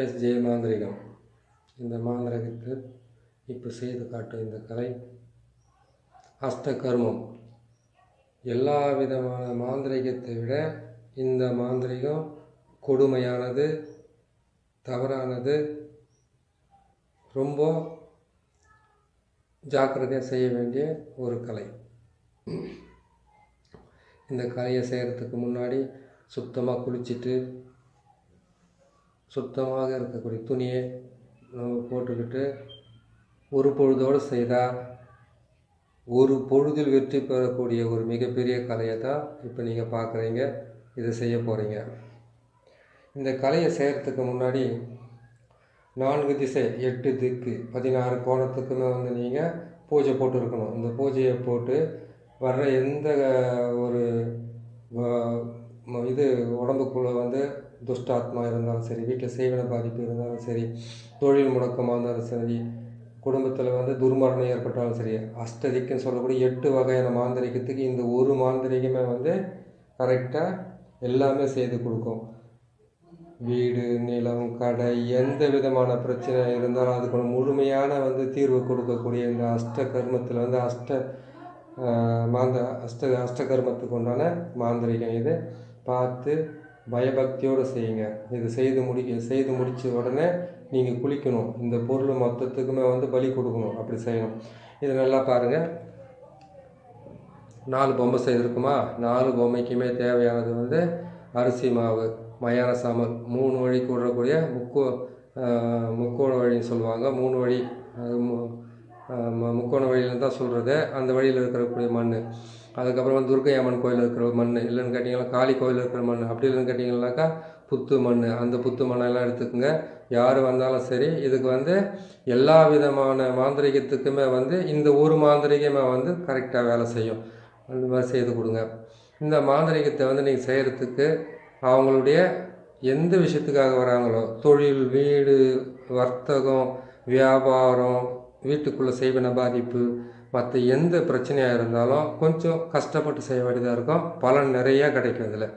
S ஜெய மாந்திரிகம். இந்த மாந்திரகத்தில் இப்போ செய்து காட்டும் இந்த கலை அஸ்த கர்மம். எல்லா விதமான மாந்திரிகத்தை விட இந்த மாந்திரிகம் கொடுமையானது தவறானது ரொம்ப ஜாக்கிரதையாக செய்ய வேண்டிய ஒரு கலை. இந்த கலையை செய்கிறதுக்கு முன்னாடி சுத்தமாக குளிச்சுட்டு சுத்தமாக இருக்கக்கூடிய துணியை நம்ம போட்டுக்கிட்டு ஒரு பொழுதோடு செய்தால் ஒரு பொழுதில் வெற்றி பெறக்கூடிய ஒரு மிகப்பெரிய கலையை தான் இப்போ நீங்கள் பார்க்குறீங்க இதை செய்ய போகிறீங்க. இந்த கலையை செய்கிறதுக்கு முன்னாடி நான்கு திசை எட்டு திக்கு பதினாறு கோணத்துக்குமே வந்து நீங்கள் பூஜை போட்டு இருக்கணும் இந்த பூஜையை போட்டு வர்ற எந்த ஒரு இது உடம்புக்குள்ளே வந்து துஷ்டாத்மா இருந்தாலும் சரி வீட்டில் சேவன பாதிப்பு இருந்தாலும் சரி தொழில் முடக்கமாக இருந்தாலும் சரி குடும்பத்தில் வந்து துர்மரணம் ஏற்பட்டாலும் சரி அஷ்டதிக்குன்னு சொல்லக்கூடிய எட்டு வகையான மாந்திரிகத்துக்கு இந்த ஒரு மாந்திரிகமே வந்து கரெக்டாக எல்லாமே செய்து கொடுக்கும். வீடு நிலம் கடை எந்த விதமான பிரச்சனை இருந்தாலும் அதுக்கு முழுமையான வந்து தீர்வு கொடுக்கக்கூடிய இந்த அஷ்ட கர்மத்தில் வந்து அஷ்ட மாந்த அஷ்ட அஷ்ட கர்மத்துக்கு உண்டான மாந்திரிகம் இது. பார்த்து பயபக்தியோடு செய்யுங்க. இது செய்து முடிக்க செய்து முடித்த உடனே நீங்கள் குளிக்கணும். இந்த பொருள் மொத்தத்துக்குமே வந்து பலி கொடுக்கணும். அப்படி செய்யணும். இது நல்லா பாருங்கள் நாலு பொம்மை செய்திருக்குமா? நாலு பொம்மைக்குமே தேவையானது வந்து அரிசி மாவு மயான சாமல் மூணு வழி கூடக்கூடிய முக்கோ முக்கோண வழின்னு சொல்லுவாங்க. மூணு வழி அது முக்கோண வழியில் தான் சொல்கிறது அந்த வழியில் இருக்கக்கூடிய மண் அதுக்கப்புறம் வந்து துர்க்கை அம்மன் கோயில் இருக்கிற மண் இல்லைன்னு கேட்டிங்கன்னா காளி கோயில் இருக்கிற மண் அப்படி இல்லைன்னு கேட்டிங்கன்னாக்கா புத்து மண் அந்த புத்து மண்ணெல்லாம் எடுத்துக்கோங்க. யார் வந்தாலும் சரி இதுக்கு வந்து எல்லா விதமான மாந்திரிகத்துக்குமே வந்து இந்த ஒரு மாந்திரிகமே வந்து கரெக்டாக வேலை செய்யும். அந்த மாதிரி செய்து கொடுங்க. இந்த மாந்திரிகத்தை வந்து நீங்கள் செய்கிறதுக்கு அவங்களுடைய எந்த விஷயத்துக்காக வராங்களோ தொழில் வீடு வர்த்தகம் வியாபாரம் வீட்டுக்குள்ளே செய்வன பாதிப்பு மற்ற எந்த பிரச்சனையாக இருந்தாலும் கொஞ்சம் கஷ்டப்பட்டு செய்ய வேண்டியதாக இருக்கும். பலன் நிறையா கிடைக்கும் இதில்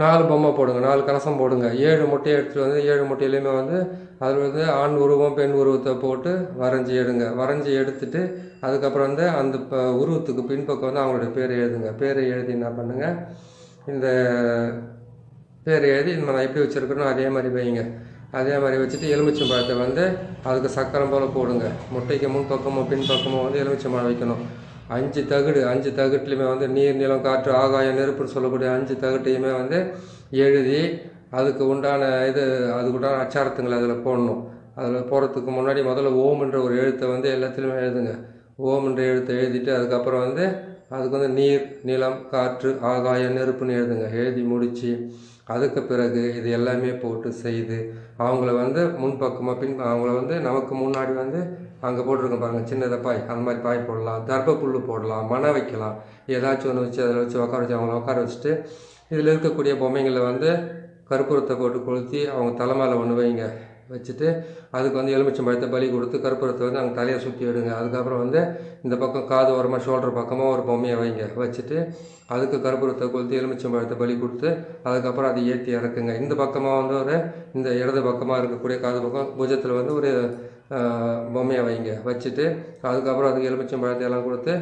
நாலு பொம்மை போடுங்க நாலு கலசம் போடுங்க. ஏழு முட்டையை எடுத்துகிட்டு வந்து ஏழு முட்டையிலையுமே வந்து அதில் வந்து ஆண் உருவம் பெண் உருவத்தை போட்டு வரைஞ்சி எடுங்க. வரைஞ்சி எடுத்துட்டு அதுக்கப்புறம் வந்து அந்த ப உருவத்துக்கு பின்பக்கம் வந்து அவங்களுடைய பேரை எழுதுங்க. பேரை எழுதி என்ன பண்ணுங்கள் இந்த பேர் எழுதி நம்ம நான் எப்படி வச்சுருக்கணும் அதே மாதிரி வைங்க. அதே மாதிரி வச்சுட்டு எலுமிச்சம்பழத்தை வந்து அதுக்கு சக்கரம் போல் போடுங்க. முட்டைக்கு முன் பக்கமும் பின் பக்கமும் வந்து எலுமிச்சம்பழம் வைக்கணும். அஞ்சு தகுடு அஞ்சு தகுட்லையுமே வந்து நீர் நிலம் காற்று ஆகாயம் நெருப்புன்னு சொல்லக்கூடிய அஞ்சு தகுட்டையுமே வந்து எழுதி அதுக்கு உண்டான இது அதுக்கு உண்டான அச்சாரத்துங்களை அதில் போடணும். அதில் போகிறதுக்கு முன்னாடி முதல்ல ஓம்ன்ற ஒரு எழுத்தை வந்து எல்லாத்துலேயுமே எழுதுங்க. ஓம்ன்ற எழுத்தை எழுதிட்டு அதுக்கப்புறம் வந்து அதுக்கு வந்து நீர் நிலம் காற்று ஆகாயம் நெருப்புன்னு எழுதுங்க. எழுதி முடித்து அதுக்கு பிறகு இது எல்லாமே போட்டு செய்து அவங்கள வந்து முன்பக்கமாக பின் அவங்கள வந்து நமக்கு முன்னாடி வந்து அங்கே போட்டிருக்கோம் பாருங்கள் சின்னதை பாய் அந்த மாதிரி பாய் போடலாம் தர்ப்ப புல்லு போடலாம் மனை வைக்கலாம். ஏதாச்சும் ஒன்று வச்சு அதில் வச்சு உட்கார வச்சு அவங்கள உட்கார வச்சுட்டு இதில் இருக்கக்கூடிய பொம்மைங்களை வந்து கற்பூரத்தை போட்டு கொளுத்தி அவங்க தலை மேலே ஒன்று வைங்க. வச்சுட்டு அதுக்கு வந்து எலுமிச்சம்பழத்தை பலி கொடுத்து கற்பூரத்தை வந்து அங்கே தலையை சுற்றி விடுங்க அதுக்கப்புறம் வந்து இந்த பக்கம் காது ஓரமாக ஷோல்டர் பக்கமாக ஒரு பொம்மையை வைங்க. வச்சுட்டு அதுக்கு கற்பூரத்தை கொளுத்து எலுமிச்சம்பழத்தை பலி கொடுத்து அதுக்கப்புறம் அதை ஏற்றி இறக்குங்க. இந்த பக்கமாக வந்து ஒரு இந்த இடது பக்கமாக இருக்கக்கூடிய காது பக்கம் புஜத்தில் வந்து ஒரு பொம்மையை வைங்க. வச்சுட்டு அதுக்கப்புறம் அதுக்கு எலுமிச்சம்பழத்தை எல்லாம் கொடுத்து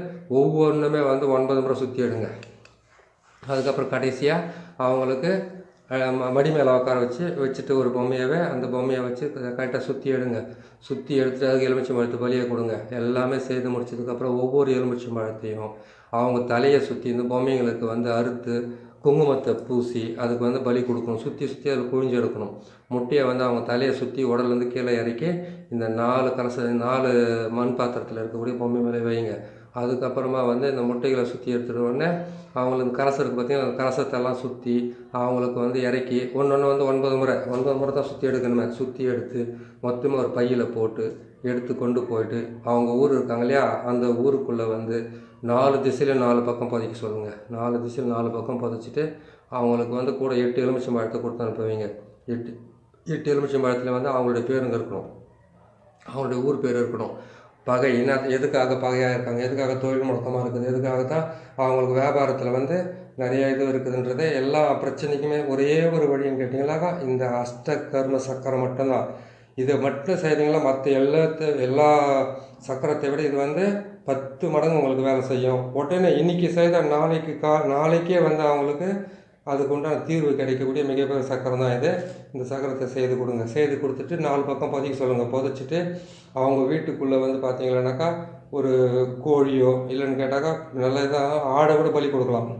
ஒவ்வொன்றுமே வந்து ஒன்பது முறை சுற்றி எடுங்க. அதுக்கப்புறம் கடைசியாக அவங்களுக்கு மடி மேலே உட்கார வச்சு வச்சுட்டு ஒரு பொம்மையவே அந்த பொம்மையை வச்சு கரெக்டாக சுற்றி எடுங்க. சுற்றி எடுத்துட்டு அதுக்கு எலுமிச்சை பழத்து பலியை கொடுங்க. எல்லாமே செய்து முடிச்சதுக்கப்புறம் ஒவ்வொரு எலுமிச்சை பழத்தையும் அவங்க தலையை சுற்றி இந்த பொம்மைங்களுக்கு வந்து அறுத்து குங்குமத்தை பூசி அதுக்கு வந்து பலி கொடுக்கணும். சுற்றி சுற்றி அதில் குழிஞ்சு எடுக்கணும். முட்டையை வந்து அவங்க தலையை சுற்றி உடலேருந்து கீழே இறக்கி இந்த நாலு கலச நாலு மண் பாத்திரத்தில் இருக்கக்கூடிய பொம்மை மேலே வைங்க. அதுக்கப்புறமா வந்து இந்த முட்டைகளை சுற்றி எடுத்துட்ட உடனே அவங்களுக்கு கலசம் இருக்குது பார்த்தீங்கன்னா கரசத்தெல்லாம் சுற்றி அவங்களுக்கு வந்து இறக்கி ஒன்று ஒன்று வந்து ஒன்பது முறை ஒன்பது முறை தான் சுற்றி எடுக்கணுமே. சுற்றி எடுத்து மொத்தமாக ஒரு பையில் போட்டு எடுத்து கொண்டு போயிட்டு அவங்க ஊர் இருக்காங்க இல்லையா? அந்த ஊருக்குள்ளே வந்து நாலு திசையில் நாலு பக்கம் புதைக்க சொல்லுங்கள் நாலு திசையில் நாலு பக்கம் புதைச்சிட்டு அவங்களுக்கு வந்து கூட எட்டு எலுமிச்சம் பழத்தை கொடுத்து அனுப்புவீங்க. எட்டு எட்டு எலுமிச்சம் பழத்தில் வந்து அவங்களுடைய பேருங்க இருக்கணும். அவங்களுடைய ஊர் பேர் இருக்கணும். பகை என்ன எதுக்காக பகையாக இருக்காங்க? எதுக்காக தொழில் முடக்கமாக இருக்குது? எதுக்காக தான் அவங்களுக்கு வியாபாரத்தில் வந்து நிறைய இது இருக்குதுன்றது எல்லா பிரச்சனைக்குமே ஒரே ஒரு வழின்னு கேட்டிங்கன்னாக்கா இந்த அஷ்ட கர்ம சக்கரம் மட்டும்தான். இதை மட்டும் செய்கிறீங்களா மற்ற எல்லாத்த எல்லா சக்கரத்தை விட இது வந்து பத்து மடங்கு உங்களுக்கு வேலை செய்யும். உடனே இன்னைக்கு செய்த நாளைக்கு கா நாளைக்கே வந்து அவங்களுக்கு அதுக்கு உண்டான தீர்வு கிடைக்கக்கூடிய மிகப்பெரிய சக்கரம் தான் இது. இந்த சக்கரத்தை செய்து கொடுங்க. செய்து கொடுத்துட்டு நாலு பக்கம் பதிக்க சொல்லுங்கள் புதைச்சிட்டு அவங்க வீட்டுக்குள்ளே வந்து பார்த்தீங்கன்னாக்கா ஒரு கோழியோ இல்லைன்னு கேட்டாக்கா நல்ல இதாக ஆடை கூட பலி கொடுக்கலாம்.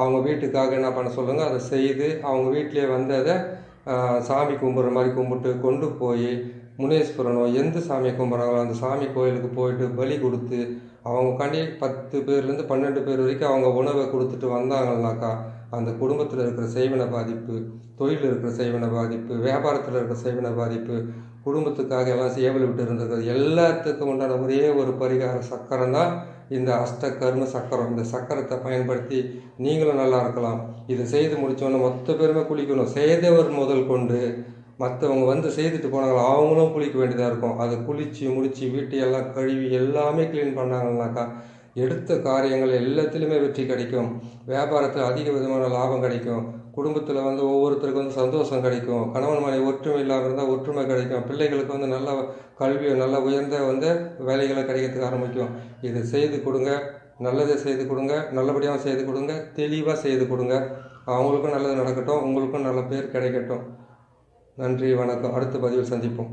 அவங்க வீட்டுக்காக என்ன பண்ண சொல்லுங்கள் அதை செய்து அவங்க வீட்டிலே வந்து அதை சாமி கும்பிட்ற மாதிரி கும்பிட்டு கொண்டு போய் முனேஸ்வரனோ எந்த சாமியை கும்பிட்றாங்களோ அந்த சாமி கோயிலுக்கு போயிட்டு பலி கொடுத்து அவங்க பத்து பேர்லேருந்து பன்னெண்டு பேர் வரைக்கும் அவங்க உணவை கொடுத்துட்டு வந்தாங்கன்னாக்கா அந்த குடும்பத்தில் இருக்கிற செய்வின பாதிப்பு தொழிலில் இருக்கிற செய்வின பாதிப்பு வியாபாரத்தில் இருக்கிற செய்வின பாதிப்பு குடும்பத்துக்காக எல்லாம் சேவல் விட்டு இருந்திருக்கிறது எல்லாத்துக்கும் உண்டான ஒரே ஒரு பரிகார சக்கரம் தான் இந்த அஷ்ட கர்ம சக்கரம். இந்த சக்கரத்தை பயன்படுத்தி நீங்களும் நல்லா இருக்கலாம். இதை செய்து முடித்தோன்னே மொத்த பேருமே குளிக்கணும். செய்தவர் முதல் கொண்டு மற்றவங்க வந்து செய்துட்டு போனாங்களோ அவங்களும் குளிக்க வேண்டியதாக இருக்கும். அதை குளித்து முடித்து வீட்டையெல்லாம் கழுவி எல்லாமே க்ளீன் பண்ணாங்கன்னாக்கா எடுத்த காரியங்கள் எல்லாத்துலேயுமே வெற்றி கிடைக்கும். வியாபாரத்தில் அதிக விதமான லாபம் கிடைக்கும். குடும்பத்தில் வந்து ஒவ்வொருத்தருக்கும் வந்து சந்தோஷம் கிடைக்கும். கணவன் மனைவி ஒற்றுமை இல்லாமல் இருந்தால் ஒற்றுமை கிடைக்கும். பிள்ளைகளுக்கு வந்து நல்ல கல்வி நல்ல உயர்ந்த வந்து வேலைகளை கிடைக்கிறதுக்கு ஆரம்பிக்கும். இதை செய்து கொடுங்க நல்லதை செய்து கொடுங்க நல்லபடியாக செய்து கொடுங்க தெளிவாக செய்து கொடுங்க. அவங்களுக்கும் நல்லது நடக்கட்டும் உங்களுக்கும் நல்ல பேர் கிடைக்கட்டும். நன்றி வணக்கம். அடுத்த பதிவில் சந்திப்போம்.